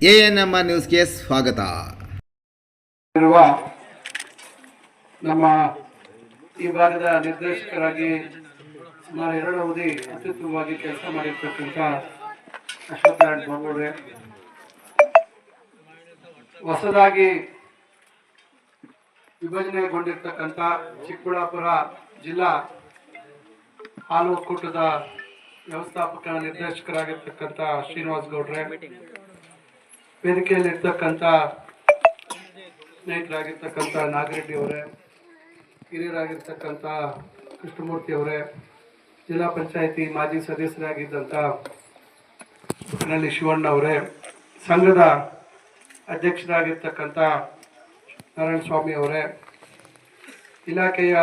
A N M R ನ್ಯೂಸ್ಗೆ ಸ್ವಾಗತ. ಇರುವ ನಮ್ಮ ಈ ಭಾಗದ ನಿರ್ದೇಶಕರಾಗಿ ಸುಮಾರು ಎರಡು ಅವಧಿ ಅತ್ಯುತ್ತಮವಾಗಿ ಕೆಲಸ ಮಾಡಿರ್ತಕ್ಕಂಥ ಅಶ್ವಥ್ ನಾರಾಯಣ್ ಹೊಸದಾಗಿ ವಿಭಜನೆಗೊಂಡಿರ್ತಕ್ಕಂಥ ಚಿಕ್ಕಬಳ್ಳಾಪುರ ಜಿಲ್ಲಾ ಹಾಲು ಒಕ್ಕೂಟದ ವ್ಯವಸ್ಥಾಪಕ ನಿರ್ದೇಶಕರಾಗಿರ್ತಕ್ಕಂಥ ಶ್ರೀನಿವಾಸ್ ಗೌಡ್ರೆ. ವೇದಿಕೆಯಲ್ಲಿರ್ತಕ್ಕಂಥ ಸ್ನೇಹಿತರಾಗಿರ್ತಕ್ಕಂಥ ನಾಗರೆಡ್ಡಿ ಅವರೇ, ಹಿರಿಯರಾಗಿರ್ತಕ್ಕಂಥ ಕೃಷ್ಣಮೂರ್ತಿ ಅವರೇ, ಜಿಲ್ಲಾ ಪಂಚಾಯಿತಿ ಮಾಜಿ ಸದಸ್ಯರಾಗಿದ್ದಂಥ ಬುಕ್ಕನಹಳ್ಳಿ ಶಿವಣ್ಣ ಅವರೇ, ಸಂಘದ ಅಧ್ಯಕ್ಷರಾಗಿರ್ತಕ್ಕಂಥ ನಾರಾಯಣ ಸ್ವಾಮಿ ಅವರೇ, ಇಲಾಖೆಯ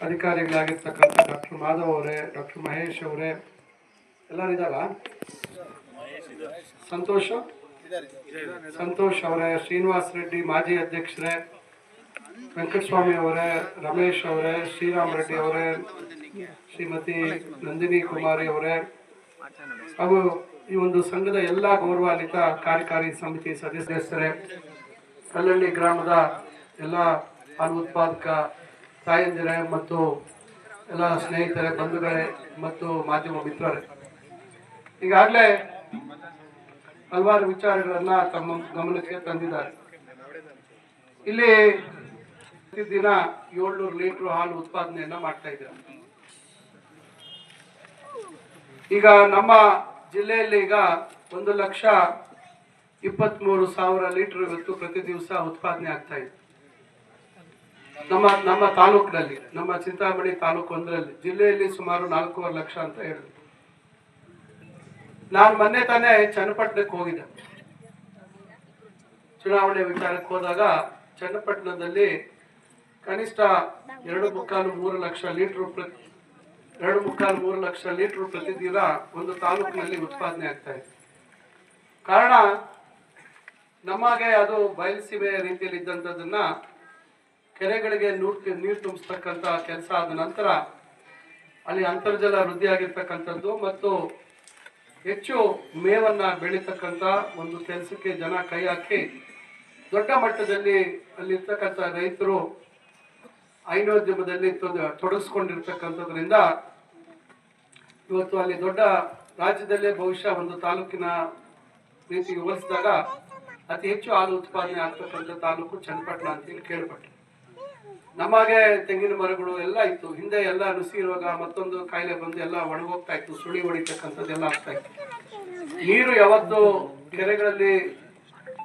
ಅಧಿಕಾರಿಗಳಾಗಿರ್ತಕ್ಕಂಥ ಡಾಕ್ಟರ್ ಮಾಧವ್ ಅವರೇ, ಡಾಕ್ಟರ್ ಮಹೇಶ್ ಅವರೇ ಎಲ್ಲರಿದ್ದಾರ ಸಂತೋಷ? ಸಂತೋಷ್ ಅವರೇ, ಶ್ರೀನಿವಾಸ್ ರೆಡ್ಡಿ ಮಾಜಿ ಅಧ್ಯಕ್ಷರೇ, ವೆಂಕಟಸ್ವಾಮಿ ಅವರೇ, ರಮೇಶ್ ಅವರೇ, ಶ್ರೀರಾಮ್ ರೆಡ್ಡಿ ಅವರೇ, ಶ್ರೀಮತಿ ನಂದಿನಿ ಕುಮಾರಿ ಅವರೇ, ಹಾಗೂ ಈ ಒಂದು ಸಂಘದ ಎಲ್ಲ ಗೌರವಾನ್ವಿತ ಕಾರ್ಯಕಾರಿ ಸಮಿತಿ ಸದಸ್ಯರೇ, ಕಲ್ಲಳ್ಳಿ ಗ್ರಾಮದ ಎಲ್ಲ ಹಾಲು ಉತ್ಪಾದಕ ತಾಯಂದಿರೇ ಮತ್ತು ಎಲ್ಲ ಸ್ನೇಹಿತರೆ, ಬಂಧುಗಳೇ ಮತ್ತು ಮಾಧ್ಯಮ ಮಿತ್ರರೇ. ಈಗಾಗಲೇ ಹಲವಾರು ವಿಚಾರಗಳನ್ನ ತಮ್ಮ ಗಮನಕ್ಕೆ ತಂದಿದ್ದಾರೆ. ಇಲ್ಲಿ ಪ್ರತಿದಿನ ಏಳ್ನೂರು ಲೀಟರ್ ಹಾಲು ಉತ್ಪಾದನೆಯನ್ನ ಮಾಡ್ತಾ ಇದ್ದಾರೆ ಈಗ ನಮ್ಮ ಜಿಲ್ಲೆಯಲ್ಲಿ ಈಗ ಒಂದು ಲಕ್ಷ ಇಪ್ಪತ್ಮೂರು ಸಾವಿರ ಲೀಟರ್ ಇವತ್ತು ಪ್ರತಿ ದಿವಸ ಉತ್ಪಾದನೆ ಆಗ್ತಾ ಇದೆ. ನಮ್ಮ ನಮ್ಮ ತಾಲೂಕಿನಲ್ಲಿ, ನಮ್ಮ ಚಿಂತಾಮಣಿ ತಾಲೂಕು ಒಂದರಲ್ಲಿ, ಜಿಲ್ಲೆಯಲ್ಲಿ ಸುಮಾರು ನಾಲ್ಕೂವರೆ ಲಕ್ಷ ಅಂತ ಹೇಳಿದ್ರು. ನಾನು ಮೊನ್ನೆ ತಾನೇ ಚನ್ನಪಟ್ಟಣಕ್ಕೆ ಹೋಗಿದ್ದೆ. ಚುನಾವಣೆ ವಿಚಾರಕ್ಕೆ ಹೋದಾಗ ಚನ್ನಪಟ್ಟಣದಲ್ಲಿ ಕನಿಷ್ಠ ಎರಡು ಮುಕ್ಕಾಲು ಮೂರು ಲಕ್ಷ ಲೀಟರ್ ಪ್ರತಿ ಎರಡು ಮುಕ್ಕಾಲು ಮೂರು ಲಕ್ಷ ಲೀಟರ್ ಪ್ರತಿದಿನ ಒಂದು ತಾಲೂಕಿನಲ್ಲಿ ಉತ್ಪಾದನೆ ಆಗ್ತಾ ಇದೆ. ಕಾರಣ ನಮಗೆ ಅದು ಬಯಲುಸೀಮೆ ರೀತಿಯಲ್ಲಿ ಇದ್ದಂಥದ್ದನ್ನ ಕೆರೆಗಳಿಗೆ ನೀರು ನೀರು ತುಂಬಿಸ್ತಕ್ಕಂಥ ಕೆಲಸ ಆದ ನಂತರ ಅಲ್ಲಿ ಅಂತರ್ಜಲ ವೃದ್ಧಿಯಾಗಿರ್ತಕ್ಕಂಥದ್ದು ಮತ್ತು ಹೆಚ್ಚು ಮೇವನ್ನ ಬೆಳೀತಕ್ಕಂಥ ಒಂದು ಕೆಲಸಕ್ಕೆ ಜನ ಕೈ ಹಾಕಿ ದೊಡ್ಡ ಮಟ್ಟದಲ್ಲಿ ಅಲ್ಲಿರ್ತಕ್ಕಂಥ ರೈತರು ಹೈನೋದ್ಯಮದಲ್ಲಿ ತೊಡ- ತೊಡಗಿಸ್ಕೊಂಡಿರ್ತಕ್ಕಂಥದ್ರಿಂದ ಇವತ್ತು ಅಲ್ಲಿ ದೊಡ್ಡ ರಾಜ್ಯದಲ್ಲೇ ಬಹುಶಃ ಒಂದು ತಾಲೂಕಿನ ರೀತಿಗೆ ಹೋಲಿಸಿದಾಗ ಅತಿ ಹೆಚ್ಚು ಹಾಲು ಉತ್ಪಾದನೆ ಆಗ್ತಕ್ಕಂಥ ತಾಲೂಕು ಚನ್ನಪಟ್ಟಣ ಅಂತೇಳಿ ಕೇಳ್ಪಟ್ಟೆ ನಮಗೆ ತೆಂಗಿನ ಮರಗಳು ಎಲ್ಲ ಇತ್ತು. ಹಿಂದೆ ಎಲ್ಲ ನುಸಿ ರೋಗ ಮತ್ತೊಂದು ಕಾಯಿಲೆ ಬಂದು ಎಲ್ಲ ಒಣಗೋಗ್ತಾ ಇತ್ತು, ಸುಳಿ ಹೊಡಿತಕ್ಕಂಥದ್ದೆಲ್ಲ ಆಗ್ತಾ ಇತ್ತು. ನೀರು ಯಾವತ್ತು ಕೆರೆಗಳಲ್ಲಿ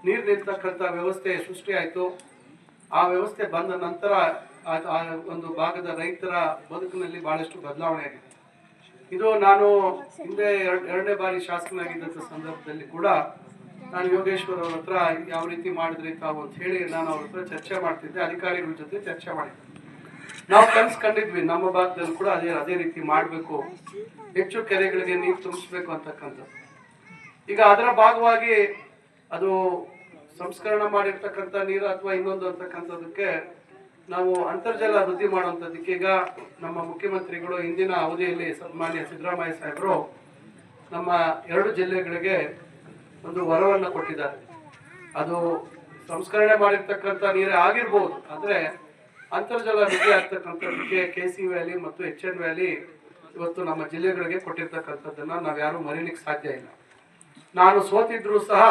ನೀರು ನಿಲ್ತಕ್ಕಂಥ ವ್ಯವಸ್ಥೆ ಸೃಷ್ಟಿ ಆಯಿತು. ಆ ವ್ಯವಸ್ಥೆ ಬಂದ ನಂತರ ಆ- ಒಂದು ಭಾಗದ ರೈತರ ಬದುಕಿನಲ್ಲಿ ಬಹಳಷ್ಟು ಬದಲಾವಣೆ ಆಗಿದೆ. ಇದು ನಾನು ಹಿಂದೆ ಎರಡ್- ಎರಡನೇ ಬಾರಿ ಶಾಸಕನಾಗಿದ್ದಂಥ ಸಂದರ್ಭದಲ್ಲಿ ಕೂಡ ನಾನು ಯೋಗೇಶ್ವರ್ ಅವ್ರ ಹತ್ರ ಯಾವ ರೀತಿ ಮಾಡಿದ್ರಿ ತಾವು ಅಂತ ಹೇಳಿ ನಾನು ಅವ್ರ ಹತ್ರ ಚರ್ಚೆ ಮಾಡ್ತಿದ್ದೆ, ಅಧಿಕಾರಿಗಳ ಜೊತೆ ಚರ್ಚೆ ಮಾಡಿದ್ದೆ. ನಾವು ಕನ್ಸ್ ಕಂಡಿದ್ವಿ, ನಮ್ಮ ಭಾಗದಲ್ಲಿ ಕೂಡ ಅದೇ ಅದೇ ರೀತಿ ಮಾಡಬೇಕು, ಹೆಚ್ಚು ಕೆರೆಗಳಿಗೆ ನೀರು ತುಂಬಿಸ್ಬೇಕು ಅಂತಕ್ಕಂಥದ್ದು. ಈಗ ಅದರ ಭಾಗವಾಗಿ ಅದು ಸಂಸ್ಕರಣ ಮಾಡಿರ್ತಕ್ಕಂಥ ನೀರು ಅಥವಾ ಇನ್ನೊಂದು ಅಂತಕ್ಕಂಥದ್ದಕ್ಕೆ ನಾವು ಅಂತರ್ಜಲ ವೃದ್ಧಿ ಮಾಡುವಂಥದ್ದಕ್ಕೆ ಈಗ ನಮ್ಮ ಮುಖ್ಯಮಂತ್ರಿಗಳು ಇಂದಿನ ಅವಧಿಯಲ್ಲಿ ಸನ್ಮಾನ್ಯ ಸಿದ್ದರಾಮಯ್ಯ ಸಾಹೇಬರು ನಮ್ಮ ಎರಡು ಜಿಲ್ಲೆಗಳಿಗೆ ಒಂದು ವರವನ್ನು ಕೊಟ್ಟಿದ್ದಾರೆ. ಅದು ಸಂಸ್ಕರಣೆ ಮಾಡಿರ್ತಕ್ಕಂಥ ನೀರೇ ಆಗಿರ್ಬೋದು. ಅಂದ್ರೆ ಅಂತರ್ಜಲ ವೃದ್ಧಿ ಆಗ್ತಕ್ಕಂಥದ್ದಕ್ಕೆ ಕೆ ಸಿ ವ್ಯಾಲಿ ಮತ್ತು ಎಚ್ ಎನ್ ವ್ಯಾಲಿ ಇವತ್ತು ನಮ್ಮ ಜಿಲ್ಲೆಗಳಿಗೆ ಕೊಟ್ಟಿರ್ತಕ್ಕಂಥದ್ದನ್ನ ನಾವು ಯಾರೂ ಮರೀಲಿಕ್ಕೆ ಸಾಧ್ಯ ಇಲ್ಲ. ನಾನು ಸೋತಿದ್ರು ಸಹ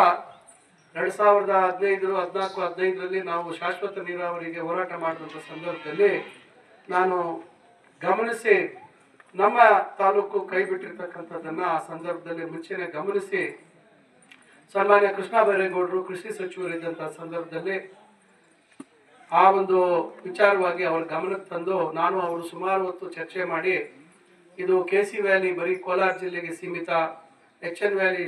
ಎರಡ್ ಸಾವಿರದ ಹದಿನೈದು, ಹದಿನಾಲ್ಕು, ಹದಿನೈದರಲ್ಲಿ ನಾವು ಶಾಶ್ವತ ನೀರಾವರಿಗೆ ಹೋರಾಟ ಮಾಡಿದಂಥ ಸಂದರ್ಭದಲ್ಲಿ ನಾನು ಗಮನಿಸಿ ನಮ್ಮ ತಾಲೂಕು ಕೈ ಬಿಟ್ಟಿರ್ತಕ್ಕಂಥದ್ದನ್ನ ಆ ಸಂದರ್ಭದಲ್ಲಿ ಮುಂಚೆನೆ ಗಮನಿಸಿ ಸನ್ಮಾನ್ಯ ಕೃಷ್ಣ ಬೈರೇಗೌಡರು, ಕೃಷಿ ಸಚಿವರಿದ್ದಂಥ ಸಂದರ್ಭದಲ್ಲಿ ಆ ಒಂದು ವಿಚಾರವಾಗಿ ಅವರ ಗಮನಕ್ಕೆ ತಂದು ನಾನು ಅವರು ಸುಮಾರು ಹೊತ್ತು ಚರ್ಚೆ ಮಾಡಿ, ಇದು ಕೆ ಸಿ ವ್ಯಾಲಿ ಬರೀ ಕೋಲಾರ ಜಿಲ್ಲೆಗೆ ಸೀಮಿತ ಎಚ್ ಎನ್ ವ್ಯಾಲಿ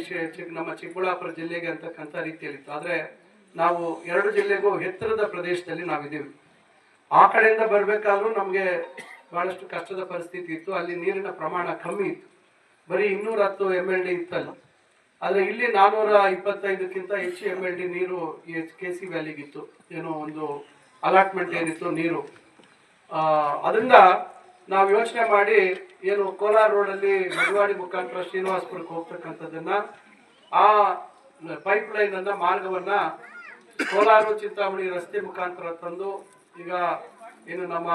ನಮ್ಮ ಚಿಕ್ಕಬಳ್ಳಾಪುರ ಜಿಲ್ಲೆಗೆ ಅಂತಕ್ಕಂಥ ರೀತಿಯಲ್ಲಿತ್ತು. ಆದರೆ ನಾವು ಎರಡು ಜಿಲ್ಲೆಗೂ ಎತ್ತರದ ಪ್ರದೇಶದಲ್ಲಿ ನಾವಿದ್ದೀವಿ. ಆ ಕಡೆಯಿಂದ ಬರಬೇಕಾದ್ರೂ ನಮಗೆ ಬಹಳಷ್ಟು ಕಷ್ಟದ ಪರಿಸ್ಥಿತಿ ಇತ್ತು. ಅಲ್ಲಿ ನೀರಿನ ಪ್ರಮಾಣ ಕಮ್ಮಿ ಇತ್ತು. ಬರೀ ಇನ್ನೂರ ಹತ್ತು ಎಂ ಎಲ್ ಡಿ ಇತ್ತಲ್ಲ. ಆದರೆ ಇಲ್ಲಿ ನಾನೂರ ಇಪ್ಪತ್ತೈದಕ್ಕಿಂತ ಹೆಚ್ಚು ಎಂ ಎಲ್ ಡಿ ನೀರು ಕೆ ಸಿ ವ್ಯಾಲಿಗಿತ್ತು ಏನೋ ಒಂದು ಅಲಾಟ್ಮೆಂಟ್ ಏನಿತ್ತು ನೀರು. ಅದರಿಂದ ನಾವು ಯೋಚನೆ ಮಾಡಿ ಏನು ಕೋಲಾರ ರೋಡಲ್ಲಿ ಮಡವಾಡಿ ಮುಖಾಂತರ ಶ್ರೀನಿವಾಸಪುರಕ್ಕೆ ಹೋಗ್ತಕ್ಕಂಥದ್ದನ್ನ ಆ ಪೈಪ್ ಲೈನ್ ಅನ್ನ ಮಾರ್ಗವನ್ನ ಕೋಲಾರ, ಚಿಂತಾಮಣಿ ರಸ್ತೆ ಮುಖಾಂತರ ತಂದು ಈಗ ಏನು ನಮ್ಮ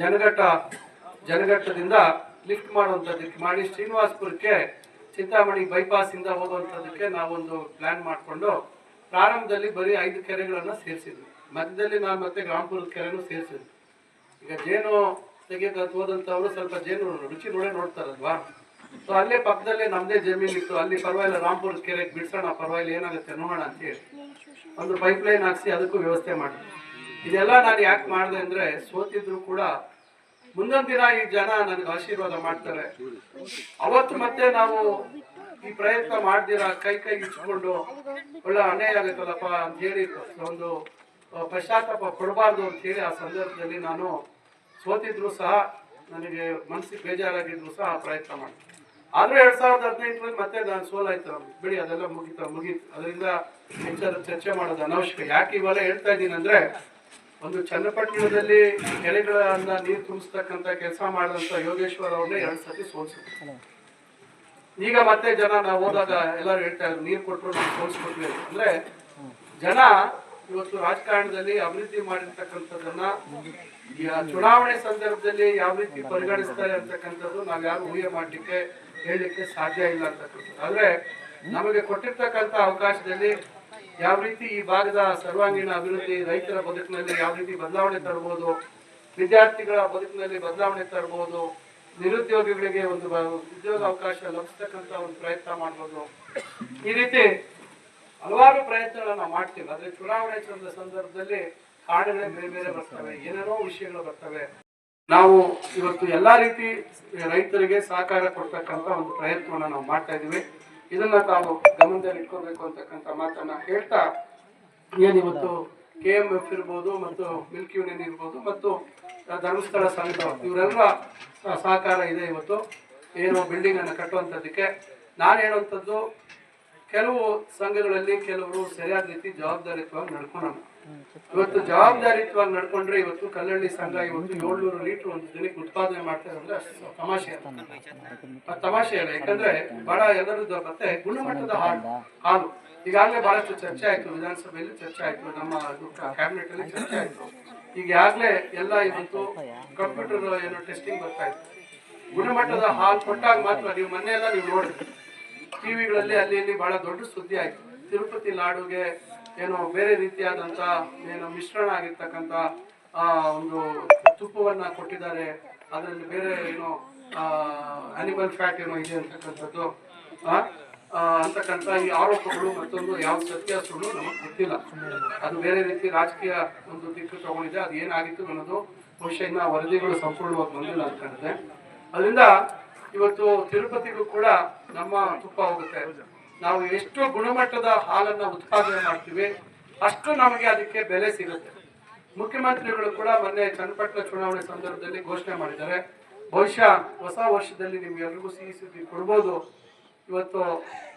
ಜನಘಟ್ಟ, ಜನಘಟ್ಟದಿಂದ ಲಿಫ್ಟ್ ಮಾಡುವಂಥದ್ದಕ್ಕೆ ಮಾಡಿ ಶ್ರೀನಿವಾಸಪುರಕ್ಕೆ ಚಿಂತಾಮಣಿ ಬೈಪಾಸ್ ಇಂದ ಹೋಗುವಂಥದ್ದಕ್ಕೆ ನಾವೊಂದು ಪ್ಲಾನ್ ಮಾಡಿಕೊಂಡು ಪ್ರಾರಂಭದಲ್ಲಿ ಬರೀ ಐದು ಕೆರೆಗಳನ್ನು ಸೇರಿಸಿದ್ವಿ. ಮಧ್ಯದಲ್ಲಿ ನಾನು ಮತ್ತೆ ಗ್ರಾಮಪುರದ ಕೆರೆನೂ ಸೇರಿಸಿದ್ವಿ. ಈಗ ಜೇನು ತೆಗಿಯಕ್ಕೆ ಹೋದಂಥವ್ರು ಸ್ವಲ್ಪ ಜೇನು ರುಚಿ ನೋಡೇ ನೋಡ್ತಾರಲ್ವಾ? ಸೊ ಅಲ್ಲೇ ಪಕ್ಕದಲ್ಲೇ ನಮ್ಮದೇ ಜಮೀನು ಇತ್ತು. ಅಲ್ಲಿ ಪರವಾಗಿಲ್ಲ ರಾಮ್ಪುರ ಕೆರೆಗೆ ಬಿಡ್ಸೋಣ, ಪರವಾಗಿಲ್ಲ ಏನಾಗುತ್ತೆ ನೋಡೋಣ ಅಂತ ಹೇಳಿ ಒಂದು ಪೈಪ್ ಲೈನ್ ಹಾಕ್ಸಿ ಅದಕ್ಕೂ ವ್ಯವಸ್ಥೆ ಮಾಡಿದ್ವಿ. ಇದೆಲ್ಲ ನಾನು ಯಾಕೆ ಮಾಡಿದೆ ಅಂದ್ರೆ ಸೋತಿದ್ರು ಕೂಡ ಮುಂದೊಂದು ದಿನ ಈ ಜನ ನನಗೆ ಆಶೀರ್ವಾದ ಮಾಡ್ತಾರೆ. ಅವತ್ತು ಮತ್ತೆ ನಾವು ಈ ಪ್ರಯತ್ನ ಮಾಡ್ದಿರ? ಕೈ ಕೈ ಇಚ್ಕೊಂಡು, ಒಳ್ಳೆ ಅನ್ಯಾಯ ಆಗುತ್ತಲ್ಲಪ್ಪ ಅಂತ ಹೇಳಿ ಒಂದು ಪಶ್ಚಾತ್ತಾಪ ಕೊಡಬಾರ್ದು ಅಂತ ಹೇಳಿ ಆ ಸಂದರ್ಭದಲ್ಲಿ ನಾನು ಸೋತಿದ್ರು ಸಹ ನನಗೆ ಮನಸ್ಸಿಗೆ ಬೇಜಾರಾಗಿದ್ರು ಸಹ ಆ ಪ್ರಯತ್ನ ಮಾಡಿದೆ. ಆದ್ರೆ ಎರಡ್ ಸಾವಿರದ ಹದಿನೆಂಟರಲ್ಲಿ ಮತ್ತೆ ನಾನು ಸೋಲಾಯ್ತು ಬಿಡಿ, ಅದೆಲ್ಲ ಮುಗಿತ, ಮುಗೀತು. ಅದರಿಂದ ಹೆಚ್ಚಾದ ಚರ್ಚೆ ಮಾಡೋದು ಅನವಶ್ಯಕ. ಯಾಕೆ ಇವೆಲ್ಲ ಹೇಳ್ತಾ ಇದ್ದೀನಿ ಅಂದ್ರೆ ಒಂದು ಚನ್ನಪಟ್ಟಣದಲ್ಲಿ ಕೆರೆಗಳನ್ನ ನೀರು ತುಂಬಿಸ್ತಕ್ಕಂತ ಕೆಲಸ ಮಾಡಿದಂತ ಯೋಗೇಶ್ವರ್ ಅವ್ರನ್ನ ಎರಡ್ ಸತಿ ಸೋಲ್ಸಿದ್ರು ಈಗ ಮತ್ತೆ ಜನ ನಾವು ಹೋದಾಗ ಎಲ್ಲರೂ ಹೇಳ್ತಾ ಇದ್ರು, ನೀರು ಕೊಟ್ಟರು ಸೋಲ್ಸ್ಕೊಟ್ವಿ. ಅಂದ್ರೆ ಜನ ಇವತ್ತು ರಾಜಕಾರಣದಲ್ಲಿ ಅಭಿವೃದ್ಧಿ ಮಾಡಿರ್ತಕ್ಕಂಥದ್ದನ್ನ ಚುನಾವಣೆ ಸಂದರ್ಭದಲ್ಲಿ ಯಾವ ರೀತಿ ಪರಿಗಣಿಸ್ತಾರೆ ಅಂತಕ್ಕಂಥದ್ದು ನಾವ್ ಯಾರು ಊಹೆ ಮಾಡ್ಲಿಕ್ಕೆ, ಹೇಳಲಿಕ್ಕೆ ಸಾಧ್ಯ ಇಲ್ಲ ಅಂತಕ್ಕಂಥದ್ದು ಆದ್ರೆ ನಮಗೆ ಕೊಟ್ಟಿರ್ತಕ್ಕಂಥ ಅವಕಾಶದಲ್ಲಿ ಯಾವ ರೀತಿ ಈ ಭಾಗದ ಸರ್ವಾಂಗೀಣ ಅಭಿವೃದ್ಧಿ ರೈತರ ಬದುಕಿನಲ್ಲಿ ಯಾವ ರೀತಿ ಬದಲಾವಣೆ ತರಬಹುದು, ವಿದ್ಯಾರ್ಥಿಗಳ ಬದುಕಿನಲ್ಲಿ ಬದಲಾವಣೆ ತರಬಹುದು, ನಿರುದ್ಯೋಗಿಗಳಿಗೆ ಒಂದು ಉದ್ಯೋಗ ಅವಕಾಶ ಲಭಿಸ್ತಕ್ಕಂಥ ಒಂದು ಪ್ರಯತ್ನ ಮಾಡಬಹುದು ಈ ರೀತಿ ಹಲವಾರು ಪ್ರಯತ್ನಗಳನ್ನ ಮಾಡ್ತೀವಿ. ಆದ್ರೆ ಚುನಾವಣೆ ಚಂದ ಸಂದರ್ಭದಲ್ಲಿ ಕಾರಣಗಳೇ ಬೇರೆ ಬೇರೆ ಬರ್ತವೆ, ಏನೇನೋ ವಿಷಯಗಳು ಬರ್ತವೆ. ನಾವು ಇವತ್ತು ಎಲ್ಲಾ ರೀತಿ ರೈತರಿಗೆ ಸಹಕಾರ ಕೊಡ್ತಕ್ಕಂತ ಒಂದು ಪ್ರಯತ್ನವನ್ನ ನಾವು ಮಾಡ್ತಾ ಇದೀವಿ. ಇದನ್ನ ತಾವು ಗಮನದಲ್ಲಿ ಇಟ್ಕೋಬೇಕು ಅಂತಕ್ಕಂಥ ಮಾತನ್ನ ಹೇಳ್ತಾ ಏನಿವತ್ತು ಕೆ ಎಂ ಎಫ್ ಇರ್ಬೋದು ಮತ್ತು ಮಿಲ್ಕ್ ಯೂನಿಯನ್ ಇರ್ಬೋದು ಮತ್ತು ಧರ್ಮಸ್ಥಳ ಸಂಘ ಇವರೆಲ್ಲ ಸಹಕಾರ ಇದೆ ಇವತ್ತು. ಏನು ಬಿಲ್ಡಿಂಗ್ ಅನ್ನು ಕಟ್ಟುವಂಥದ್ದಕ್ಕೆ ನಾನು ಹೇಳುವಂಥದ್ದು ಕೆಲವು ಸಂಘಗಳಲ್ಲಿ ಕೆಲವರು ಸರಿಯಾದ ರೀತಿ ಜವಾಬ್ದಾರಿತ್ವಾಗಿ ನಡ್ಕೊಳ ಇವತ್ತು ಜವಾಬ್ದಾರಿತ್ವಾಗಿ ನಡ್ಕೊಂಡ್ರೆ ಇವತ್ತು ಕಲ್ಲಳ್ಳಿ ಸಂಘ ಇವತ್ತು ಏಳ್ನೂರು ಲೀಟರ್ ಒಂದು ದಿನಕ್ಕೆ ಉತ್ಪಾದನೆ ಮಾಡ್ತಾರೆ ಅಂದ್ರೆ ಅಷ್ಟು ತಮಾಷೆ ಆ ತಮಾಷೆ ಅಲ್ಲ. ಯಾಕಂದ್ರೆ ಬಹಳ ಎಲ್ಲರದ್ದು ಮತ್ತೆ ಗುಣಮಟ್ಟದ ಹಾಲು ಹಾಲು ಈಗಾಗಲೇ ಬಹಳಷ್ಟು ಚರ್ಚೆ ಆಯ್ತು. ವಿಧಾನಸಭೆಯಲ್ಲಿ ಚರ್ಚೆ ಆಯ್ತು. ನಮ್ಮ ಕ್ಯಾಬಿನೆಟ್ ಅಲ್ಲಿ ಚರ್ಚೆ ಆಯ್ತು. ಈಗಾಗಲೇ ಎಲ್ಲ ಇವತ್ತು ಕಂಪ್ಯೂಟರ್ ಏನೋ ಟೆಸ್ಟಿಂಗ್ ಬರ್ತಾ ಇತ್ತು. ಗುಣಮಟ್ಟದ ಹಾಲು ಕೊಟ್ಟಾಗ ಮಾತ್ರ ನೀವು ಮೊನ್ನೆ ಎಲ್ಲ ನೀವು ನೋಡಿದ್ರಿ. ಟಿವಿಗಳಲ್ಲಿ ಅಲ್ಲಿ ಇಲ್ಲಿ ಬಹಳ ದೊಡ್ಡ ಸುದ್ದಿ ಆಯ್ತು. ತಿರುಪತಿ ಲಾಡುಗೆ ಏನು ಬೇರೆ ರೀತಿಯಾದಂತ ಏನು ಮಿಶ್ರಣ ಆಗಿರ್ತಕ್ಕಂತ, ಆ, ಒಂದು ತುಪ್ಪವನ್ನ ಕೊಟ್ಟಿದ್ದಾರೆ. ಅದರಲ್ಲಿ ಬೇರೆ ಏನೋ ಅನಿಮಲ್ ಫ್ಯಾಟ್ ಏನೋ ಇದೆ ಅಂತಕ್ಕಂಥದ್ದು. ಅಂತಕ್ಕಂಥ ಈ ಆರೋಪಗಳು ಮತ್ತೊಂದು ಯಾವ ಸತ್ಯ ಸುಳ್ಳು ನಮಗೆ ಗೊತ್ತಿಲ್ಲ. ಅದು ಬೇರೆ ರೀತಿ ರಾಜಕೀಯ ಒಂದು ದಿಕ್ಕು ತಗೊಂಡಿದೆ. ಅದು ಏನಾಗಿತ್ತು ಅನ್ನೋದು ಬಹುಶಃ ಇನ್ನ ವರದಿಗಳು ಸಂಪೂರ್ಣವಾಗಿ ಬಂದಿಲ್ಲ ಅಂತ ಕಾಣುತ್ತೆ ಅದರಿಂದ ಇವತ್ತು ತಿರುಪತಿಗೂ ಕೂಡ ನಮ್ಮ ತುಪ್ಪ ಹೋಗುತ್ತೆ. ನಾವು ಎಷ್ಟು ಗುಣಮಟ್ಟದ ಹಾಲನ್ನ ಉತ್ಪಾದನೆ ಮಾಡ್ತೀವಿ, ಅಷ್ಟು ನಮಗೆ ಅದಕ್ಕೆ ಬೆಲೆ ಸಿಗುತ್ತೆ. ಮುಖ್ಯಮಂತ್ರಿಗಳು ಕೂಡ ಮೊನ್ನೆ ಚನ್ನಪಟ್ಟಣ ಚುನಾವಣೆ ಸಂದರ್ಭದಲ್ಲಿ ಘೋಷಣೆ ಮಾಡಿದ್ದಾರೆ. ಬಹುಶಃ ಹೊಸ ವರ್ಷದಲ್ಲಿ ನಿಮ್ಗೆ ಎಲ್ರಿಗೂ ಸಿಹಿ ಸುದ್ದಿ ಕೊಡ್ಬೋದು. ಇವತ್ತು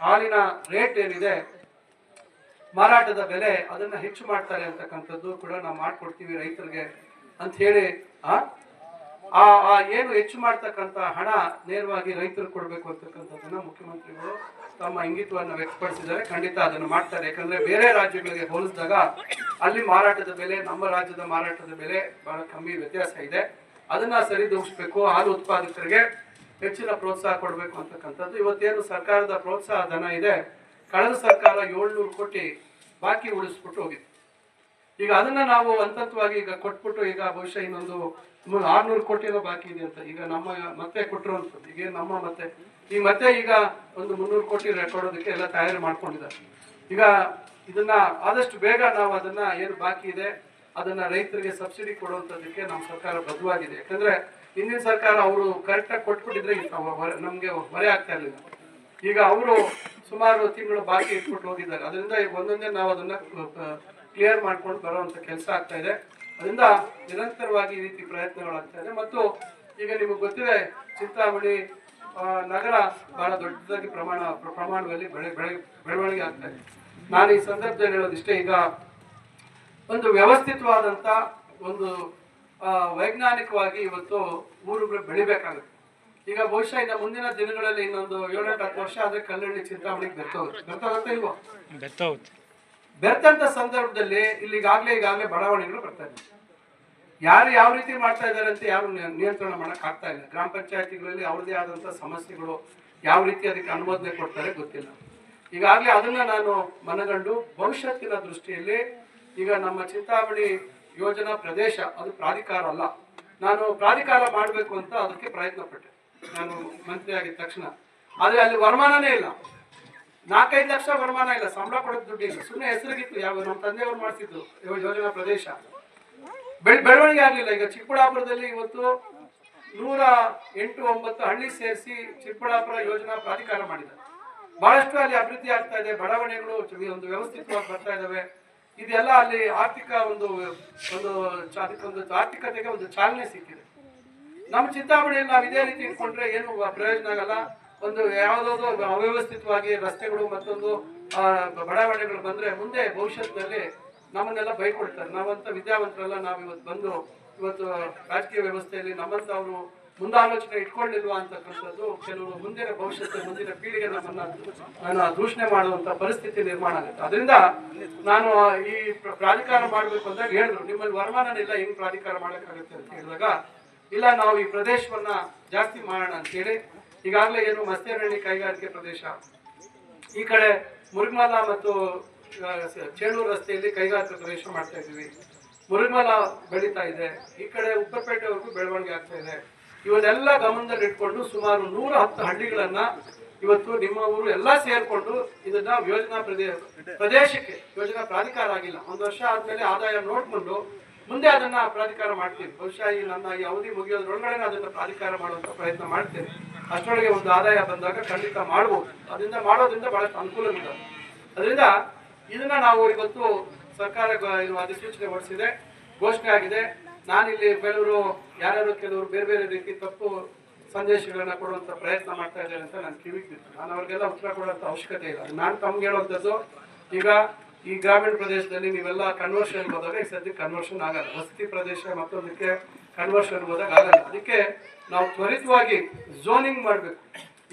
ಹಾಲಿನ ರೇಟ್ ಏನಿದೆ, ಮಾರಾಟದ ಬೆಲೆ ಅದನ್ನ ಹೆಚ್ಚು ಮಾಡ್ತಾರೆ ಅಂತಕ್ಕಂಥದ್ದು ಕೂಡ ನಾವು ಮಾಡ್ಕೊಡ್ತೀವಿ ರೈತರಿಗೆ ಅಂತ ಹೇಳಿ, ಆ ಆ ಆ ಏನು ಹೆಚ್ಚು ಮಾಡ್ತಕ್ಕಂಥ ಹಣ ನೇರವಾಗಿ ರೈತರು ಕೊಡಬೇಕು ಅಂತಕ್ಕಂಥದ್ದನ್ನ ಮುಖ್ಯಮಂತ್ರಿಗಳು ತಮ್ಮ ಇಂಗಿತವನ್ನು ವ್ಯಕ್ತಪಡಿಸಿದ್ದಾರೆ. ಖಂಡಿತ ಅದನ್ನು ಮಾಡ್ತಾರೆ. ಯಾಕಂದ್ರೆ ಬೇರೆ ರಾಜ್ಯಗಳಿಗೆ ಹೋಲಿಸಿದಾಗ ಅಲ್ಲಿ ಮಾರಾಟದ ಬೆಲೆ, ನಮ್ಮ ರಾಜ್ಯದ ಮಾರಾಟದ ಬೆಲೆ ಬಹಳ ಕಮ್ಮಿ ವ್ಯತ್ಯಾಸ ಇದೆ. ಅದನ್ನ ಸರಿದೂಗಿಸ್ಬೇಕು, ಹಾಲು ಉತ್ಪಾದಕರಿಗೆ ಹೆಚ್ಚಿನ ಪ್ರೋತ್ಸಾಹ ಕೊಡಬೇಕು ಅಂತಕ್ಕಂಥದ್ದು. ಇವತ್ತೇನು ಸರ್ಕಾರದ ಪ್ರೋತ್ಸಾಹ ಧನ ಇದೆ. ಕಳೆದ ಸರ್ಕಾರ ಏಳ್ನೂರು ಕೋಟಿ ಬಾಕಿ ಉಳಿಸ್ಬಿಟ್ಟು ಹೋಗಿದೆ. ಈಗ ಅದನ್ನ ನಾವು ಹಂತವಾಗಿ ಈಗ ಕೊಟ್ಬಿಟ್ಟು ಈಗ ಬಹುಶಃ ಇನ್ನೊಂದು ಆರ್ನೂರು ಕೋಟಿನೋ ಬಾಕಿ ಇದೆ ಅಂತ. ಈಗ ನಮ್ಮ ಮತ್ತೆ ಕೊಟ್ಟರು ಅನ್ಸುತ್ತೆ. ಈಗ ನಮ್ಮ ಮತ್ತೆ ಈಗ ಮತ್ತೆ ಈಗ ಒಂದು ಮುನ್ನೂರು ಕೋಟಿ ಕೊಡೋದಕ್ಕೆ ಎಲ್ಲ ತಯಾರಿ ಮಾಡ್ಕೊಂಡಿದ್ದಾರೆ. ಈಗ ಇದನ್ನ ಆದಷ್ಟು ಬೇಗ ನಾವು ಅದನ್ನ ಏನು ಬಾಕಿ ಇದೆ, ಅದನ್ನ ರೈತರಿಗೆ ಸಬ್ಸಿಡಿ ಕೊಡುವಂಥದ್ದಕ್ಕೆ ನಮ್ಮ ಸರ್ಕಾರ ಬದ್ಧವಾಗಿದೆ. ಯಾಕಂದ್ರೆ ಹಿಂದಿನ ಸರ್ಕಾರ ಅವರು ಕರೆಕ್ಟಾಗಿ ಕೊಟ್ಬಿಟ್ಟಿದ್ರೆ ನಮ್ಗೆ ಹೊರೆ ಆಗ್ತಾ ಇರಲಿಲ್ಲ. ಈಗ ಅವರು ಸುಮಾರು ತಿಂಗಳು ಬಾಕಿ ಇಟ್ಬಿಟ್ಟು ಹೋಗಿದ್ದಾರೆ. ಅದರಿಂದ ಈಗ ಒಂದೊಂದೇ ನಾವು ಅದನ್ನ ಕ್ಲಿಯರ್ ಮಾಡ್ಕೊಂಡು ಬರುವಂತ ಕೆಲಸ ಆಗ್ತಾ ಇದೆ. ಅದರಿಂದ ನಿರಂತರವಾಗಿ ಈ ರೀತಿ ಪ್ರಯತ್ನಗಳಾಗ್ತಾ ಇದೆ. ಮತ್ತು ಈಗ ನಿಮಗೆ ಗೊತ್ತಿದೆ, ಚಿಂತಾಮಣಿ ನಗರ ಬಹಳ ದೊಡ್ಡದಾಗಿ ಪ್ರಮಾಣ, ಪ್ರಮಾಣದಲ್ಲಿ ಬೆಳೆ ಬೆಳೆ, ಬೆಳವಣಿಗೆ ಆಗ್ತಾ ಇದೆ. ನಾನು ಈ ಸಂದರ್ಭದಲ್ಲಿ ಹೇಳೋದಿಷ್ಟೇ ಈಗ ಒಂದು ವ್ಯವಸ್ಥಿತವಾದಂತ ಒಂದು ವೈಜ್ಞಾನಿಕವಾಗಿ ಇವತ್ತು ಊರುಗಳು ಬೆಳಿಬೇಕಾಗುತ್ತೆ. ಈಗ ಬಹುಶಃ ಇನ್ನು ಮುಂದಿನ ದಿನಗಳಲ್ಲಿ ಇನ್ನೊಂದು ಏಳೆಂಟು ಹತ್ತು ವರ್ಷ ಆದ್ರೆ ಕಲ್ಲಳ್ಳಿ ಚಿಂತಾಮಣಿಗೆ ಬೆರ್ತೋಗುತ್ತೆ ಬೆರ್ತೋಗುತ್ತೆ ಇಲ್ವೋ? ಬೆತ್ತೌತ್ ಬೆರ್ತಂತ ಸಂದರ್ಭದಲ್ಲಿ ಇಲ್ಲಿ ಈಗಾಗಲೇ ಈಗಾಗಲೇ ಬಡಾವಣೆಗಳು ಬರ್ತಾ ಇದೆ ಯಾರು ಯಾವ ರೀತಿ ಮಾಡ್ತಾ ಇದ್ದಾರೆ ಅಂತ ಯಾರು ನಿಯ- ನಿಯಂತ್ರಣ ಮಾಡಕ್ ಆಗ್ತಾ ಇಲ್ಲ. ಗ್ರಾಮ ಪಂಚಾಯತಿಗಳಲ್ಲಿ ಅವ್ರದೇ ಆದಂತ ಸಮಸ್ಯೆಗಳು ಯಾವ ರೀತಿ ಅದಕ್ಕೆ ಅನುಮೋದನೆ ಕೊಡ್ತಾರೆ ಗೊತ್ತಿಲ್ಲ. ಈಗಾಗಲೇ ಅದನ್ನ ನಾನು ಮನಗಂಡು ಭವಿಷ್ಯತ್ತಿನ ದೃಷ್ಟಿಯಲ್ಲಿ ಈಗ ನಮ್ಮ ಚಿಂತಾಮಣಿ ಯೋಜನಾ ಪ್ರದೇಶ ಅದು ಪ್ರಾಧಿಕಾರ ಅಲ್ಲ. ನಾನು ಪ್ರಾಧಿಕಾರ ಮಾಡಬೇಕು ಅಂತ ಅದಕ್ಕೆ ಪ್ರಯತ್ನ ಪಟ್ಟೆ ನಾನು ಮಂತ್ರಿ ಆಗಿದ ತಕ್ಷಣ. ಆದರೆ ಅಲ್ಲಿ ವರಮಾನನೇ ಇಲ್ಲ. ನಾಲ್ಕೈದು ಲಕ್ಷ ವರಮಾನ ಇಲ್ಲ, ಸಂಬಳ ಕೊಡೋದು ದುಡ್ಡು ಇಲ್ಲ. ಸುಮ್ಮನೆ ಹೆಸರಿಗಿತ್ತು, ಯಾವ ನಮ್ಮ ತಂದೆಯವರು ಮಾಡ್ತಿದ್ರು ಇವ ಯೋಜನಾ ಪ್ರದೇಶ. ಬೆಳ್, ಬೆಳವಣಿಗೆ ಆಗಲಿಲ್ಲ. ಈಗ ಚಿಕ್ಕಬಳ್ಳಾಪುರದಲ್ಲಿ ಇವತ್ತು ನೂರ ಎಂಟು ಒಂಬತ್ತು ಹಳ್ಳಿ ಸೇರಿಸಿ ಚಿಕ್ಕಬಳ್ಳಾಪುರ ಯೋಜನಾ ಪ್ರಾಧಿಕಾರ ಮಾಡಿದ್ದಾರೆ ಬಹಳಷ್ಟು ಅಲ್ಲಿ ಅಭಿವೃದ್ಧಿ ಆಗ್ತಾ ಇದೆ, ಬಡಾವಣೆಗಳು ಒಂದು ವ್ಯವಸ್ಥಿತವಾಗಿ ಬರ್ತಾ ಇದಾವೆ. ಇದೆಲ್ಲ ಅಲ್ಲಿ ಆರ್ಥಿಕ ಒಂದು ಒಂದು ಒಂದು ಆರ್ಥಿಕತೆಗೆ ಒಂದು ಚಾಲನೆ ಸಿಕ್ಕಿದೆ. ನಮ್ಮ ಚಿಂತಾಮಣಿಯಲ್ಲಿ ನಾವು ಇದೇ ರೀತಿ ಇಟ್ಕೊಂಡ್ರೆ ಏನು ಪ್ರಯೋಜನ ಆಗಲ್ಲ. ಒಂದು ಯಾವುದಾದ್ರು ಅವ್ಯವಸ್ಥಿತವಾಗಿ ರಸ್ತೆಗಳು ಮತ್ತೊಂದು ಬಡಾವಣೆಗಳು ಬಂದ್ರೆ ಮುಂದೆ ಭವಿಷ್ಯದಲ್ಲಿ ನಮ್ಮನ್ನೆಲ್ಲ ಬೈಕೊಳ್ತಾರೆ. ನಾವಂತ ವಿದ್ಯಾವಂತರೆಲ್ಲ ನಾವು ಇವತ್ತು ಬಂದು ಇವತ್ತು ರಾಜಕೀಯ ವ್ಯವಸ್ಥೆಯಲ್ಲಿ ನಮ್ಮಂತವ್ರು ಮುಂದಾಲೋಚನೆ ಇಟ್ಕೊಂಡಿಲ್ವಾ ಅಂತಕ್ಕಂಥದ್ದು ಕೆಲವರು ಮುಂದಿನ ಭವಿಷ್ಯಕ್ಕೆ ಮುಂದಿನ ಪೀಳಿಗೆ ನಮ್ಮನ್ನ ದೂಷಣೆ ಮಾಡುವಂತ ಪರಿಸ್ಥಿತಿ ನಿರ್ಮಾಣ ಆಗುತ್ತೆ. ಅದರಿಂದ ನಾನು ಈ ಪ್ರ- ಪ್ರಾಧಿಕಾರ ಮಾಡಬೇಕು ಅಂದಾಗ ಹೇಳಿದ್ರು. ನಿಮ್ಮಲ್ಲಿ ವರಮಾನ ಇಲ್ಲ ಹೆಂಗ್ ಪ್ರಾಧಿಕಾರ ಮಾಡಕ್ಕಾಗುತ್ತೆ ಅಂತ ಹೇಳಿದಾಗ, ಇಲ್ಲ, ನಾವು ಈ ಪ್ರದೇಶವನ್ನ ಜಾಸ್ತಿ ಮಾಡೋಣ ಅಂತೇಳಿ ಈಗಾಗಲೇ ಏನು ಮಸ್ತೇನಹಳ್ಳಿ ಕೈಗಾರಿಕೆ ಪ್ರದೇಶ, ಈ ಕಡೆ ಮುರುಗಮಲ ಮತ್ತು ಚೇಳೂರು ರಸ್ತೆಯಲ್ಲಿ ಕೈಗಾರಿಕೆ ಪ್ರದೇಶ ಮಾಡ್ತಾ ಇದ್ದೀವಿ. ಮುರುಗಮಲ ಬೆಳೀತಾ ಇದೆ. ಈ ಕಡೆ ಉಪ್ಪರಪೇಟೆವರೆಗೂ ಬೆಳವಣಿಗೆ ಆಗ್ತಾ ಇದೆ. ಇವನ್ನೆಲ್ಲ ಗಮನದಲ್ಲಿ ಇಟ್ಕೊಂಡು ಸುಮಾರು ನೂರ ಹತ್ತು ಹಳ್ಳಿಗಳನ್ನ ಇವತ್ತು ನಿಮ್ಮ ಊರು ಎಲ್ಲ ಸೇರ್ಕೊಂಡು ಇದನ್ನ ಯೋಜನಾ ಪ್ರದೇಶ ಪ್ರದೇಶಕ್ಕೆ, ಯೋಜನಾ ಪ್ರಾಧಿಕಾರ ಆಗಿಲ್ಲ. ಒಂದು ವರ್ಷ ಆದ್ಮೇಲೆ ಆದಾಯ ನೋಡ್ಕೊಂಡು ಮುಂದೆ ಅದನ್ನ ಪ್ರಾಧಿಕಾರ ಮಾಡ್ತೀನಿ ಬಹುಶಃ ಈ ನನ್ನ ಈ ಅವಧಿ ಮುಗಿಯೋದ್ರೊಳಗಡೆ ಅದನ್ನ ಪ್ರಾಧಿಕಾರ ಮಾಡುವಂತ ಪ್ರಯತ್ನ ಮಾಡ್ತೇನೆ ಅಷ್ಟರೊಳಗೆ ಒಂದು ಆದಾಯ ಬಂದಾಗ ಖಂಡಿತ ಮಾಡಬಹುದು ಅದರಿಂದ ಮಾಡೋದ್ರಿಂದ ಬಹಳಷ್ಟು ಅನುಕೂಲವಿದೆ. ಅದರಿಂದ ಇದನ್ನ ನಾವು ಇವತ್ತು ಸರ್ಕಾರ ಇದು ಅಧಿಸೂಚನೆ ಹೊರಡಿಸಿದೆ. ಘೋಷಣೆ ಆಗಿದೆ. ನಾನಿಲ್ಲಿ ಕೆಲವರು ಯಾರ್ಯಾರು ಕೆಲವರು ಬೇರೆ ಬೇರೆ ರೀತಿ ತಪ್ಪು ಸಂದೇಶಗಳನ್ನ ಕೊಡುವಂತ ಪ್ರಯತ್ನ ಮಾಡ್ತಾ ಇದ್ದಾರೆ ಅಂತ ನಾನು ಕಿವಿಗೆ ಬಿತ್ತು ನಾನು ಅವ್ರಿಗೆಲ್ಲ ಉತ್ತರ ಕೊಡುವಂತ ಅವಶ್ಯಕತೆ ಇಲ್ಲ. ನಾನು ತಮ್ಗೆ ಹೇಳುವಂಥದ್ದು ಈಗ ಈ ಗ್ರಾಮೀಣ ಪ್ರದೇಶದಲ್ಲಿ ನೀವೆಲ್ಲ ಕನ್ವರ್ಷನ್ ಹೋದಾಗ ಈ ಸದ್ಯ ಕನ್ವರ್ಷನ್ ಆಗಲ್ಲ. ವಸತಿ ಪ್ರದೇಶ ಮತ್ತೊಂದಕ್ಕೆ ಕನ್ವರ್ಷನ್ ಹೋದಾಗ ಆಗಲ್ಲ. ಅದಕ್ಕೆ ನಾವು ತ್ವರಿತವಾಗಿ ಝೋನಿಂಗ್ ಮಾಡಬೇಕು.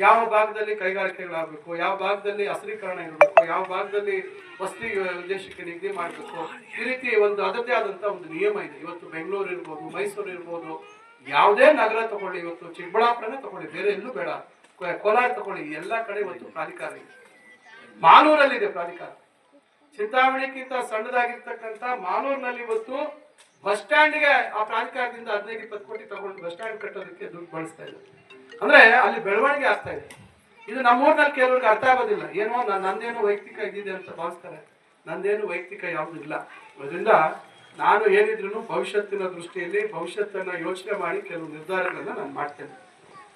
ಯಾವ ಭಾಗದಲ್ಲಿ ಕೈಗಾರಿಕೆಗಳಾಗಬೇಕು ಯಾವ ಭಾಗದಲ್ಲಿ ಹಸಿರೀಕರಣ ಇರಬೇಕು, ಯಾವ ಭಾಗದಲ್ಲಿ ವಸತಿ ಉದ್ದೇಶಕ್ಕೆ ನಿಗದಿ ಮಾಡಬೇಕು. ಈ ರೀತಿ ಒಂದು ಅದರದೇ ಆದಂಥ ಒಂದು ನಿಯಮ ಇದೆ. ಇವತ್ತು ಬೆಂಗಳೂರು ಇರ್ಬೋದು, ಮೈಸೂರು ಇರ್ಬೋದು, ಯಾವುದೇ ನಗರ ತಗೊಳ್ಳಿ ಇವತ್ತು, ಚಿಕ್ಕಬಳ್ಳಾಪುರನೇ ತಗೊಳ್ಳಿ, ಬೇರೆ ಎಲ್ಲೂ ಬೇಡ. ಕೋಲಾರ ತಗೊಳ್ಳಿ ಎಲ್ಲ ಕಡೆ ಇವತ್ತು ಪ್ರಾಧಿಕಾರ ಇದೆ. ಮಾಲೂರಲ್ಲಿದೆ ಪ್ರಾಧಿಕಾರ. ಚಿಂತಾಮಣಿಗಿಂತ ಸಣ್ಣದಾಗಿರ್ತಕ್ಕಂಥ ಮಾನೂರಿನಲ್ಲಿ ಇವತ್ತು ಬಸ್ ಸ್ಟ್ಯಾಂಡ್ಗೆ ಆ ಪ್ರಾಧಿಕಾರದಿಂದ ಹದಿನೈದು, ಇಪ್ಪತ್ತು ಕೋಟಿ ತಗೊಂಡು ಬಸ್ ಸ್ಟ್ಯಾಂಡ್ ಕಟ್ಟೋದಕ್ಕೆ ದುಡ್ಡು ಬಳಸ್ತಾ ಇದ್ದಾರೆ. ಅಂದ್ರೆ ಅಲ್ಲಿ ಬೆಳವಣಿಗೆ ಆಗ್ತಾ ಇದೆ. ಇದು ನಮ್ಮೂರ್ನಲ್ಲಿ ಕೆಲವ್ರಿಗೆ ಅರ್ಥ ಆಗೋದಿಲ್ಲ. ಏನೋ ನಂದೇನೋ ವೈಯಕ್ತಿಕ ಇದಿದೆ ಅಂತ ಭಾವಿಸ್ತಾರೆ. ನಂದೇನು ವೈಯಕ್ತಿಕ ಯಾವುದು ಇಲ್ಲ. ಅದರಿಂದ ನಾನು ಏನಿದ್ರು ಭವಿಷ್ಯತ್ತಿನ ದೃಷ್ಟಿಯಲ್ಲಿ ಭವಿಷ್ಯತ್ತನ್ನ ಯೋಚನೆ ಮಾಡಿ ಕೆಲವು ನಿರ್ಧಾರಗಳನ್ನ ನಾನು ಮಾಡ್ತೇನೆ.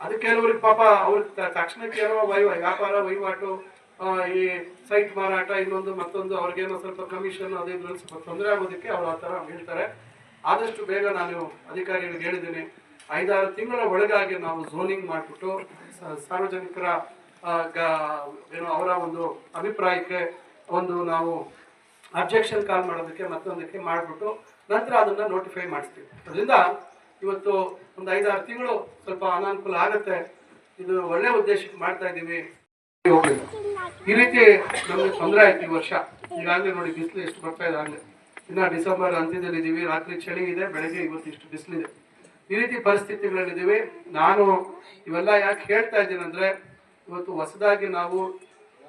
ಅದು ಕೆಲವ್ರಿಗೆ ಪಾಪ ಅವ್ರ ತಕ್ಷಣಕ್ಕೆ ಏನೋ ವೈ, ವ್ಯಾಪಾರ, ವಹಿವಾಟು ಈ ಸೈಟ್ ಮಾರಾಟ, ಇನ್ನೊಂದು ಮತ್ತೊಂದು ಅವ್ರಿಗೇನೋ ಸ್ವಲ್ಪ ಕಮಿಷನ್ ಅದೇ ಸ್ವಲ್ಪ ತೊಂದರೆ ಆಗೋದಕ್ಕೆ ಅವ್ರು ಆ ಥರ ಹೇಳ್ತಾರೆ. ಆದಷ್ಟು ಬೇಗ ನಾನು ಅಧಿಕಾರಿಗಳಿಗೆ ಹೇಳಿದ್ದೇನೆ. ಐದಾರು ತಿಂಗಳ ಒಳಗಾಗಿ ನಾವು ಝೋನಿಂಗ್ ಮಾಡಿಬಿಟ್ಟು ಸಾರ್ವಜನಿಕರ ಏನು ಅವರ ಒಂದು ಅಭಿಪ್ರಾಯಕ್ಕೆ ಒಂದು ನಾವು ಅಬ್ಜೆಕ್ಷನ್ ಕಾಲ್ ಮಾಡೋದಕ್ಕೆ ಮತ್ತೊಂದಕ್ಕೆ ಮಾಡಿಬಿಟ್ಟು ನಂತರ ಅದನ್ನ ನೋಟಿಫೈ ಮಾಡಿಸ್ತೀವಿ. ಅದರಿಂದ ಇವತ್ತು ಒಂದು ಐದಾರು ತಿಂಗಳು ಸ್ವಲ್ಪ ಅನಾನುಕೂಲ ಆಗುತ್ತೆ. ಇದು ಒಳ್ಳೆ ಉದ್ದೇಶಕ್ಕೆ ಮಾಡ್ತಾ ಇದ್ದೀವಿ. ಈ ರೀತಿ ನಮಗೆ ತೊಂದರೆ ಆಯ್ತು ಈ ವರ್ಷ. ಈಗಾಗಲೇ ನೋಡಿ ಬಿಸಿಲು ಎಷ್ಟು ಬರ್ತಾ ಇದೆ ಆಗಲೇ. ಇನ್ನ ಡಿಸೆಂಬರ್ ಅಂತ್ಯದಲ್ಲಿ ಇದೀವಿ ರಾತ್ರಿ ಚಳಿ ಇದೆ, ಬೆಳಗ್ಗೆ ಇವತ್ತು ಇಷ್ಟು ಬಿಸಿಲಿದೆ. ಈ ರೀತಿ ಪರಿಸ್ಥಿತಿಗಳಲ್ಲಿದ್ದೀವಿ. ನಾನು ಇವೆಲ್ಲ ಯಾಕೆ ಹೇಳ್ತಾ ಇದ್ದೀನಿ ಅಂದ್ರೆ, ಇವತ್ತು ಹೊಸದಾಗಿ ನಾವು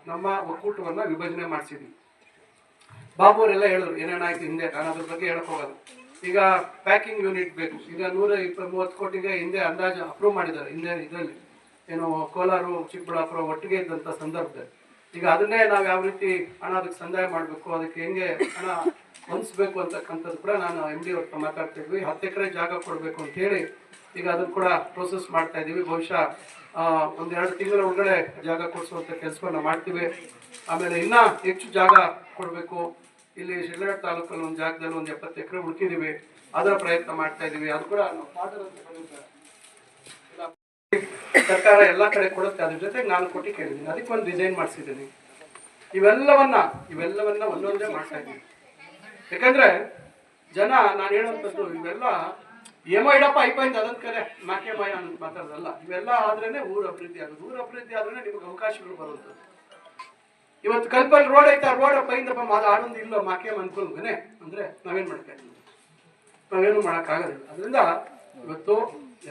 ನಮ್ಮ ಒಕ್ಕೂಟವನ್ನ ವಿಭಜನೆ ಮಾಡಿಸಿದ್ವಿ. ಬಾಬು ಅವರೆಲ್ಲ ಹೇಳಿದ್ರು ಏನೇನಾಯ್ತು ಹಿಂದೆ? ನಾನು ಅದ್ರ ಬಗ್ಗೆ ಹೇಳಕ್ ಹೋಗಲ್ಲ. ಈಗ ಪ್ಯಾಕಿಂಗ್ ಯೂನಿಟ್ ಬೇಕು. ಈಗ ನೂರ ಇಪ್ಪ ಮೂವತ್ತು ಕೋಟಿಗೆ ಹಿಂದೆ ಅಂದಾಜು ಅಪ್ರೂವ್ ಮಾಡಿದ್ದಾರೆ, ಹಿಂದೆ ಇದರಲ್ಲಿ. ಏನು ಕೋಲಾರ, ಚಿಕ್ಕಬಳ್ಳಾಪುರ ಒಟ್ಟಿಗೆ ಇದ್ದಂಥ ಸಂದರ್ಭದಲ್ಲಿ. ಈಗ ಅದನ್ನೇ ನಾವು ಯಾವ ರೀತಿ ಹಣ ಅದಕ್ಕೆ ಸಂದಾಯ ಮಾಡಬೇಕು, ಅದಕ್ಕೆ ಹೆಂಗೆ ಹಣ ಹೊಂದಿಸ್ಬೇಕು ಅಂತಕ್ಕಂಥದ್ದು ಕೂಡ ನಾನು ಎಂ ಡಿ ಅವ್ರ ಮಾತಾಡ್ತಿದ್ವಿ. ಹತ್ತು ಎಕರೆ ಜಾಗ ಕೊಡಬೇಕು ಅಂತ ಹೇಳಿ ಈಗ ಅದನ್ನು ಕೂಡ ಪ್ರೋಸೆಸ್ ಮಾಡ್ತಾ ಇದ್ದೀವಿ ಬಹುಶಃ ಒಂದೆರಡು ಒಂದ್ ತಿಂಗಳ ಒಳಗಡೆ ಜಾಗ ಕೊಡಿಸುವಂಥ ಕೆಲಸವನ್ನು ಮಾಡ್ತೀವಿ. ಆಮೇಲೆ ಇನ್ನೂ ಹೆಚ್ಚು ಜಾಗ ಕೊಡಬೇಕು. ಇಲ್ಲಿ ಶಿಡ್ಲಘಟ್ಟ ತಾಲೂಕಲ್ಲಿ ಒಂದು ಜಾಗದಲ್ಲಿ ಒಂದು ಎಪ್ಪತ್ತು ಎಕರೆ ಹುಡುಕಿದ್ದೀವಿ ಅದರ ಪ್ರಯತ್ನ ಮಾಡ್ತಾ ಇದ್ದೀವಿ ಅದು ಕೂಡ ಸರ್ಕಾರ ಎಲ್ಲ ಕಡೆ ಕೊಡುತ್ತೆ. ಅದ್ರ ಜೊತೆಗೆ ನಾನು ಕೊಟ್ಟು ಕೇಳಿದ್ದೀನಿ ಅದಕ್ಕೆ ಒಂದು ಡಿಸೈನ್ ಮಾಡಿಸಿದ್ದೀನಿ ಇವೆಲ್ಲವನ್ನ ಇವೆಲ್ಲವನ್ನ ಒಂದೊಂದೇ ಮಾಡ್ತಾ ಇದ್ದೀನಿ ಯಾಕಂದ್ರೆ ಜನ, ನಾನು ಹೇಳುವಂಥದ್ದು, ಇವೆಲ್ಲ ಏಮೋ ಇಡಪ್ಪ ಐಪೈಂದ ಅದೊಂದು ಕರೆ ಮಾಕೆ ಮಾಯ ಅಂತ ಮಾತಾಡೋದಲ್ಲ. ಇವೆಲ್ಲ ಆದ್ರೇನೆ ಊರು ಅಭಿವೃದ್ಧಿ ಆಗೋದು. ಊರು ಅಭಿವೃದ್ಧಿ ಆದ್ರೇನೆ ನಿಮಗೆ ಅವಕಾಶಗಳು ಬರುತ್ತದೆ ಇವತ್ತು ಕಲ್ಪಲ್ಲಿ ರೋಡ್ ಐತೆ ರೋಡ್ ಪೈಂದಪ್ಪ ಮಾದ ಆಡೊಂದು ಇಲ್ಲೋ ಮಾಕೆ ಅನ್ಕೊಂಡ್ಬನೆ ಅಂದ್ರೆ ನಾವೇನ್ ಮಾಡ್ತೀವಿ ನಾವೇನು ಮಾಡೋಕ್ಕಾಗೋದಿಲ್ಲ ಅದರಿಂದ ಇವತ್ತು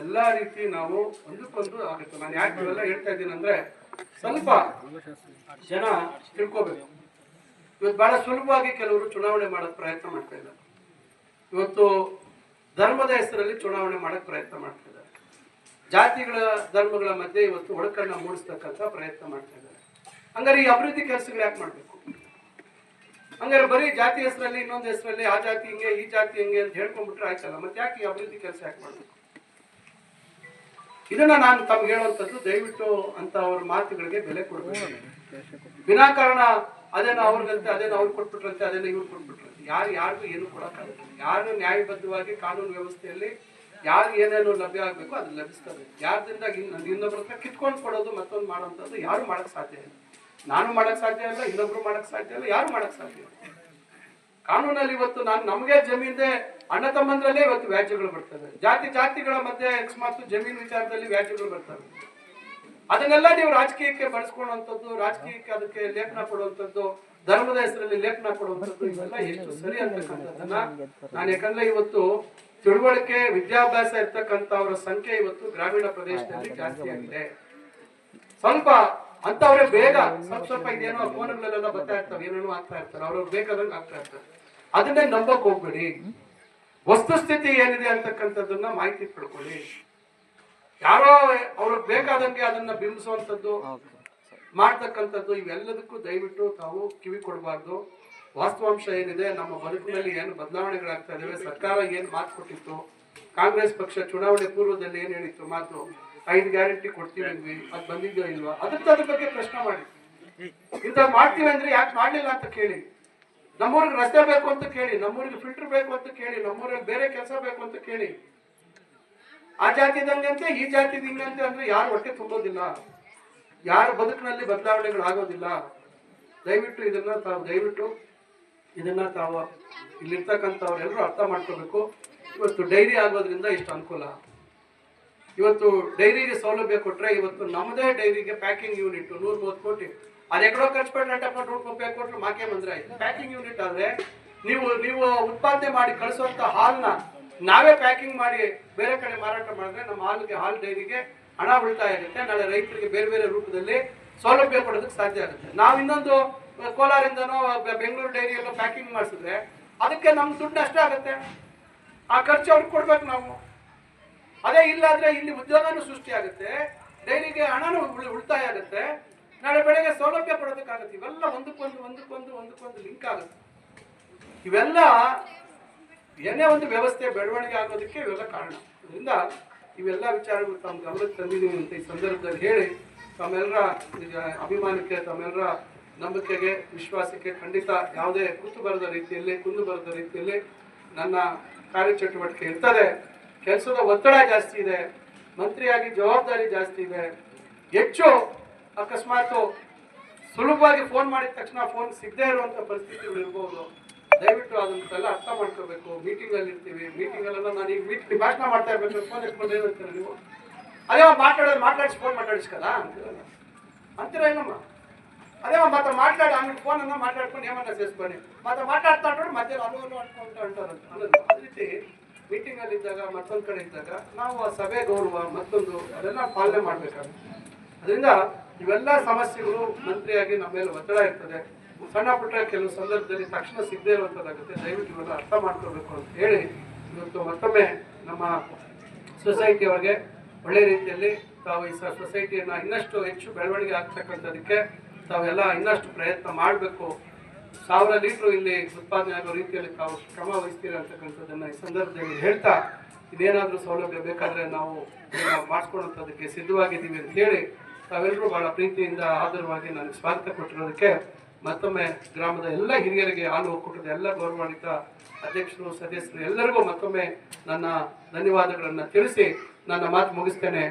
ಎಲ್ಲ ರೀತಿ ನಾವು ಒಂದಕ್ಕೊಂದು ಆಗುತ್ತೆ. ನಾನು ಯಾಕೆ ಇವೆಲ್ಲ ಹೇಳ್ತಾ ಇದ್ದೀನಿ ಅಂದ್ರೆ ಸ್ವಲ್ಪ ಜನ ತಿಳ್ಕೋಬೇಕು. ಇವತ್ತು ಬಹಳ ಸುಲಭವಾಗಿ ಕೆಲವರು ಚುನಾವಣೆ ಮಾಡೋಕ್ಕೆ ಪ್ರಯತ್ನ ಮಾಡ್ತಾ ಇದ್ದಾರೆ. ಇವತ್ತು ಧರ್ಮದ ಹೆಸರಲ್ಲಿ ಚುನಾವಣೆ ಮಾಡೋಕ್ಕೆ ಪ್ರಯತ್ನ ಮಾಡ್ತಾ ಇದ್ದಾರೆ. ಜಾತಿಗಳ ಧರ್ಮಗಳ ಮಧ್ಯೆ ಇವತ್ತು ಒಳಕನ್ನ ಮೂಡಿಸ್ತಕ್ಕಂಥ ಪ್ರಯತ್ನ ಮಾಡ್ತಾ ಇದ್ದಾರೆ. ಹಂಗಾರೆ ಈ ಅಭಿವೃದ್ಧಿ ಕೆಲಸಗಳು ಯಾಕೆ ಮಾಡಬೇಕು? ಹಂಗಾರೆ ಬರೀ ಜಾತಿ ಹೆಸರಲ್ಲಿ ಇನ್ನೊಂದು ಹೆಸರಲ್ಲಿ ಆ ಜಾತಿ ಹಿಂಗೆ ಈ ಜಾತಿ ಹಿಂಗೆ ಅಂತ ಹೇಳ್ಕೊಂಡ್ಬಿಟ್ರೆ ಆಯ್ತಲ್ಲ ಮತ್ತೆ ಯಾಕೆ ಈ ಅಭಿವೃದ್ಧಿ ಕೆಲಸ ಯಾಕೆ ಮಾಡಬೇಕು? ಇದನ್ನ ನಾನು ತಮ್ಗೆ ಹೇಳುವಂಥದ್ದು ದಯವಿಟ್ಟು ಅಂತ ಅವ್ರ ಮಾತುಗಳಿಗೆ ಬೆಲೆ ಕೊಡಬೇಕು ವಿನಾಕಾರಣ ಅದೇನೋ ಅವ್ರಿಗಂತೆ ಅದೇನೋ ಅವ್ರು ಕೊಟ್ಬಿಟ್ರಂತೆ ಅದೇನೋ ಇವ್ರು ಕೊಟ್ಬಿಟ್ರಂತೆ. ಯಾರು, ಯಾರಿಗೂ ಏನು ಕೊಡೋಕ್ಕಾಗಲ್ಲ. ಯಾರು ನ್ಯಾಯಬದ್ಧವಾಗಿ ಕಾನೂನು ವ್ಯವಸ್ಥೆಯಲ್ಲಿ ಯಾರು ಏನೇನು ಲಭ್ಯ ಆಗಬೇಕು ಅದು ಲಭಿಸ್ತದೆ ಯಾರ್ದಿಂದ ಇನ್ನು ಇನ್ನೊಬ್ಬರ ಹತ್ರ ಕಿತ್ಕೊಂಡು ಕೊಡೋದು ಮತ್ತೊಂದು ಮಾಡೋಂಥದ್ದು ಯಾರು ಮಾಡಕ್ ಸಾಧ್ಯ ಇಲ್ಲ. ನಾನು ಮಾಡಕ್ ಸಾಧ್ಯ ಇಲ್ಲ ಇನ್ನೊಬ್ರು ಮಾಡಕ್ ಸಾಧ್ಯ ಇಲ್ಲ ಯಾರು ಮಾಡಕ್ ಸಾಧ್ಯ ಇಲ್ಲ. ಕಾನೂನಲ್ಲಿ ಇವತ್ತು ನಾನು ನಮಗೆ ಜಮೀನಿದೆ ಅಣ್ಣ ತಮ್ಮಂದ್ರಲ್ಲೇ ಇವತ್ತು ವ್ಯಾಜ್ಯಗಳು ಬರ್ತವೆ. ಜಾತಿ, ಜಾತಿಗಳ ಮಧ್ಯೆ ಅಕಸ್ಮಾತ್ ಜಮೀನು ವಿಚಾರದಲ್ಲಿ ವ್ಯಾಜ್ಯಗಳು ಬರ್ತವೆ. ಅದನ್ನೆಲ್ಲ ನೀವು ರಾಜಕೀಯಕ್ಕೆ ಬಳಸ್ಕೊಳ್ಳುವಂಥದ್ದು, ರಾಜಕೀಯಕ್ಕೆ ಅದಕ್ಕೆ ಲೇಖನ ಕೊಡುವಂಥದ್ದು, ಧರ್ಮದ ಹೆಸರಲ್ಲಿ ಲೇಖನ ಕೊಡುವಂಥದ್ದು, ಇವೆಲ್ಲ ಎಷ್ಟು ಸರಿ ಅಂತಕ್ಕಂಥದ್ದನ್ನ ನಾನು ಯಾಕಂದ್ರೆ ಇವತ್ತು ತಿಳುವಳಿಕೆ, ವಿದ್ಯಾಭ್ಯಾಸ ಇರ್ತಕ್ಕಂಥವರ ಸಂಖ್ಯೆ ಇವತ್ತು ಗ್ರಾಮೀಣ ಪ್ರದೇಶದಲ್ಲಿ ಜಾಸ್ತಿ ಆಗಿದೆ. ಸ್ವಲ್ಪ ಅಂತವ್ರೆ ಬೇಗ ಸ್ವಲ್ಪ ಸ್ವಲ್ಪ ಇದೇನೋ ಫೋನ್ಗಳೆಲ್ಲ ಬರ್ತಾ ಇರ್ತಾವೆ, ಏನೇನೋ ಆಗ್ತಾ ಇರ್ತಾರೆ, ಅವ್ರವ್ರು ಬೇಕಾದಂಗೆ ಆಗ್ತಾ ಇರ್ತಾರೆ. ಅದನ್ನೇ ನಂಬಕ್ ಹೋಗ್ಬೇಡಿ. ವಸ್ತುಸ್ಥಿತಿ ಏನಿದೆ ಅಂತಕ್ಕಂಥದ್ದನ್ನ ಮಾಹಿತಿ ಪಡ್ಕೊಳ್ಳಿ. ಯಾರೋ ಅವ್ರಿಗೆ ಬೇಕಾದಂಗೆ ಅದನ್ನ ಬಿಂಬಿಸುವಂಥದ್ದು ಮಾಡ್ತಕ್ಕಂಥದ್ದು ಇವೆಲ್ಲದಕ್ಕೂ ದಯವಿಟ್ಟು ತಾವು ಕಿವಿ ಕೊಡಬಾರ್ದು. ವಾಸ್ತವಾಂಶ ಏನಿದೆ ನಮ್ಮ ಬದುಕಿನಲ್ಲಿ ಏನು ಬದಲಾವಣೆಗಳಾಗ್ತಾ ಇದಾವೆ ಸರ್ಕಾರ ಏನು ಮಾತು ಕೊಟ್ಟಿತ್ತು ಕಾಂಗ್ರೆಸ್ ಪಕ್ಷ ಚುನಾವಣೆ ಪೂರ್ವದಲ್ಲಿ ಏನು ಹೇಳಿತ್ತು ಮಾತು ಐದು ಗ್ಯಾರಂಟಿ ಕೊಡ್ತೀವಿ ಅಂದ್ವಿ ಅದು ಇಲ್ವಾ ಅದಕ್ಕೆ ಅದ್ರ ಬಗ್ಗೆ ಪ್ರಶ್ನೆ ಮಾಡಿ. ಇಂಥ ಮಾಡ್ತೀವಿ ಅಂದ್ರೆ ಯಾಕೆ ಮಾಡ್ಲಿಲ್ಲ ಅಂತ ಕೇಳಿ. ನಮ್ಮೂರಿಗೆ ರಸ್ತೆ ಬೇಕು ಅಂತ ಕೇಳಿ ನಮ್ಮೂರಿಗೆ ಫಿಲ್ಟರ್ ಬೇಕು ಅಂತ ಕೇಳಿ ನಮ್ಮೂರಲ್ಲಿ ಬೇರೆ ಕೆಲಸ ಬೇಕು ಅಂತ ಕೇಳಿ. ಆ ಜಾತಿದಂಗಂತೆ ಈ ಜಾತಿ ದಿಂಗಂತೆ ಅಂದ್ರೆ ಯಾರು ಹೊಟ್ಟೆ ತುಂಬೋದಿಲ್ಲ. ಯಾರ ಬದುಕಿನಲ್ಲಿ ಬದಲಾವಣೆಗಳು ಆಗೋದಿಲ್ಲ. ದಯವಿಟ್ಟು ಇದನ್ನ ತಾವು, ದಯವಿಟ್ಟು ಇದನ್ನ ತಾವು ಇಲ್ಲಿರ್ತಕ್ಕಂಥವ್ರೆಲ್ಲರೂ ಅರ್ಥ ಮಾಡ್ಕೋಬೇಕು. ಇವತ್ತು ಡೈರಿ ಆಗೋದ್ರಿಂದ ಇಷ್ಟು ಅನುಕೂಲ. ಇವತ್ತು ಡೈರಿಗೆ ಸೌಲಭ್ಯ ಕೊಟ್ಟರೆ ಇವತ್ತು ನಮ್ಮದೇ ಡೈರಿಗೆ ಪ್ಯಾಕಿಂಗ್ ಯೂನಿಟ್ ನೂರ ಮೂವತ್ತು ಕೋಟಿ. ಅದು ಖರ್ಚು ಪಟ್ಟು ನಟಪ್ಪ ನೂರು ರೂಪಾಯಿ ಕೊಟ್ಟರು ಮಾಕೆ ಬಂದ್ರೆ ಆಯ್ತು. ಪ್ಯಾಕಿಂಗ್ ಯೂನಿಟ್ ಆದರೆ ನೀವು ನೀವು ಉತ್ಪಾದನೆ ಮಾಡಿ ಕಳಿಸುವಂತ ಹಾಲನ್ನ ನಾವೇ ಪ್ಯಾಕಿಂಗ್ ಮಾಡಿ ಬೇರೆ ಕಡೆ ಮಾರಾಟ ಮಾಡಿದ್ರೆ ನಮ್ಮ ಹಾಲಿಗೆ ಹಾಲು ಡೈರಿಗೆ ಹಣ ಉಳಿತಾಯ ಆಗುತ್ತೆ. ನಾಳೆ ರೈತರಿಗೆ ಬೇರೆ ಬೇರೆ ರೂಪದಲ್ಲಿ ಸೌಲಭ್ಯ ಕೊಡೋದಕ್ಕೆ ಸಾಧ್ಯ ಆಗುತ್ತೆ. ನಾವು ಇನ್ನೊಂದು ಕೋಲಾರಿಂದನೋ ಬೆಂಗಳೂರು ಡೈರಿ ಎಲ್ಲ ಪ್ಯಾಕಿಂಗ್ ಮಾಡಿಸಿದ್ರೆ ಅದಕ್ಕೆ ನಮ್ ದುಡ್ಡು ಅಷ್ಟೇ ಆಗುತ್ತೆ. ಆ ಖರ್ಚು ಅವ್ರಿಗೆ ಕೊಡ್ಬೇಕು ನಾವು. ಅದೇ ಇಲ್ಲಾದ್ರೆ ಇಲ್ಲಿ ಉದ್ಯೋಗನೂ ಸೃಷ್ಟಿ ಆಗುತ್ತೆ. ಡೈರಿಗೆ ಹಣನೂ ಉಳಿ- ಉಳಿತಾಯ ಆಗುತ್ತೆ. ನಾಳೆ ಬೆಳಗ್ಗೆ ಸೌಲಭ್ಯ ಕೊಡೋದಕ್ಕಾಗುತ್ತೆ. ಇವೆಲ್ಲ ಒಂದಕ್ಕೊಂದು ಒಂದಕ್ಕೊಂದು ಒಂದಕ್ಕೊಂದು ಲಿಂಕ್ ಆಗುತ್ತೆ. ಇವೆಲ್ಲ ಏನೇ ಒಂದು ವ್ಯವಸ್ಥೆ ಬೆಳವಣಿಗೆ ಆಗೋದಕ್ಕೆ ಇವೆಲ್ಲ ಕಾರಣ. ಅದರಿಂದ ಇವೆಲ್ಲ ವಿಚಾರಗಳು ತಮ್ಮ ಗಮನಕ್ಕೆ ತಂದಿದ್ದೀವಿ ಅಂತ ಈ ಸಂದರ್ಭದಲ್ಲಿ ಹೇಳಿ ತಮ್ಮೆಲ್ಲರ ಅಭಿಮಾನಕ್ಕೆ, ತಮ್ಮೆಲ್ಲರ ನಂಬಿಕೆಗೆ, ವಿಶ್ವಾಸಕ್ಕೆ ಖಂಡಿತ ಯಾವುದೇ ಕುತ್ತು ಬರದ ರೀತಿಯಲ್ಲಿ, ಕುಂದು ಬರದ ರೀತಿಯಲ್ಲಿ ನನ್ನ ಕಾರ್ಯಚಟುವಟಿಕೆ ಇರ್ತದೆ. ಕೆಲಸದ ಒತ್ತಡ ಜಾಸ್ತಿ ಇದೆ, ಮಂತ್ರಿಯಾಗಿ ಜವಾಬ್ದಾರಿ ಜಾಸ್ತಿ ಇದೆ. ಹೆಚ್ಚು ಅಕಸ್ಮಾತು ಸುಲಭವಾಗಿ ಫೋನ್ ಮಾಡಿದ ತಕ್ಷಣ ಫೋನ್ ಸಿಗದೇ ಇರುವಂಥ ಪರಿಸ್ಥಿತಿಗಳು ಇರ್ಬೋದು. ದಯವಿಟ್ಟು ಅದನ್ನೆಲ್ಲ ಅರ್ಥ ಮಾಡ್ಕೋಬೇಕು. ಮೀಟಿಂಗ್ ಅಲ್ಲಿ ಇರ್ತೀವಿ. ಮೀಟಿಂಗ್ ಅಲ್ಲೆಲ್ಲ ನಾನು ಈಗ ಮೀಟಿಂಗ್ ಭಾಷಣ ಮಾಡ್ತಾ ಇರ್ಬೇಕು. ಫೋನ್ ಎತ್ಕೊಂಡು ಅಂತೀರ ನೀವು? ಅದೇ ಮಾತಾಡೋದು ಮಾತಾಡಿಸಿ ಫೋನ್ ಮಾತಾಡಿಸ್ಕಲ್ಲ? ಅಂತೀರಲ್ಲ ಅಂತೀರ ಏನಮ್ಮ ಅದೇ ಮತ್ತೆ ಮಾತಾಡಿ, ಆಮೇಲೆ ಫೋನನ್ನು ಮಾತಾಡ್ಕೊಂಡು ಏಮನ್ನ ಸೇರಿಸ್ಬನ್ನಿ ಮತ್ತೆ ಮಾತಾಡ್ತಾ ನೋಡ್ರಿ ಮಧ್ಯೆ ಅಲ್ಲೂ ಅಲ್ಲೂ ಅನ್ಕೊಂತ ಅಂತಾರಂತ ಅದೇ ರೀತಿ ಮೀಟಿಂಗ್ ಅಲ್ಲಿ ಇದ್ದಾಗ, ಮತ್ತೊಂದ್ ಕಡೆ ಇದ್ದಾಗ ನಾವು ಆ ಸಭೆ ಗೌರವ, ಮತ್ತೊಂದು ಅದೆಲ್ಲ ಪಾಲನೆ ಮಾಡ್ಬೇಕಾಗುತ್ತೆ. ಅದರಿಂದ ಇವೆಲ್ಲ ಸಮಸ್ಯೆಗಳು ಮಂತ್ರಿಯಾಗಿ ನಮ್ಮ ಮೇಲೆ ಒತ್ತಡ ಇರ್ತದೆ. ಸಣ್ಣ ಪುಟ್ಟ ಕೆಲವು ಸಂದರ್ಭದಲ್ಲಿ ತಕ್ಷಣ ಸಿಗದೇ ಇರುವಂಥದ್ದಾಗುತ್ತೆ ದಯವಿಟ್ಟು ಇವೆಲ್ಲ ಅರ್ಥ ಮಾಡ್ಕೋಬೇಕು ಅಂತ ಹೇಳಿ ಇವತ್ತು ಮತ್ತೊಮ್ಮೆ ನಮ್ಮ ಸೊಸೈಟಿಯವರಿಗೆ ಒಳ್ಳೆ ರೀತಿಯಲ್ಲಿ ತಾವು ಈ ಸೊಸೈಟಿಯನ್ನು ಇನ್ನಷ್ಟು ಹೆಚ್ಚು ಬೆಳವಣಿಗೆ ಆಗ್ತಕ್ಕಂಥದಕ್ಕೆ ತಾವೆಲ್ಲ ಇನ್ನಷ್ಟು ಪ್ರಯತ್ನ ಮಾಡಬೇಕು. ಸಾವಿರ ಲೀಟ್ರು ಇಲ್ಲಿ ಉತ್ಪಾದನೆ ಆಗೋ ರೀತಿಯಲ್ಲಿ ತಾವು ಕ್ರಮ ವಹಿಸ್ತೀರ ಅಂತಕ್ಕಂಥದ್ದನ್ನು ಈ ಸಂದರ್ಭದಲ್ಲಿ ಹೇಳ್ತಾ ಇದೇನಾದರೂ ಸೌಲಭ್ಯ ಬೇಕಾದರೆ ನಾವು ಇದನ್ನ ಮಾಡಿಸ್ಕೊಳ್ಳೋಂಥದ್ದಕ್ಕೆ ಸಿದ್ಧವಾಗಿದ್ದೀವಿ ಅಂತ ಹೇಳಿ ತಾವೆಲ್ಲರೂ ಬಹಳ ಪ್ರೀತಿಯಿಂದ ಆಧಾರವಾಗಿ ನನಗೆ ಸ್ವಾಗತ ಕೊಟ್ಟಿರೋದಕ್ಕೆ ಮತ್ತೊಮ್ಮೆ ಗ್ರಾಮದ ಎಲ್ಲ ಹಿರಿಯರಿಗೆ ಹಾಲು ಒಕ್ಕೂಟದ ಎಲ್ಲ ಗೌರವಾನ್ವಿತ ಅಧ್ಯಕ್ಷರು, ಸದಸ್ಯರು ಎಲ್ಲರಿಗೂ ಮತ್ತೊಮ್ಮೆ ನನ್ನ ಧನ್ಯವಾದಗಳನ್ನು ತಿಳಿಸಿ ನನ್ನ ಮಾತು ಮುಗಿಸ್ತೇನೆ.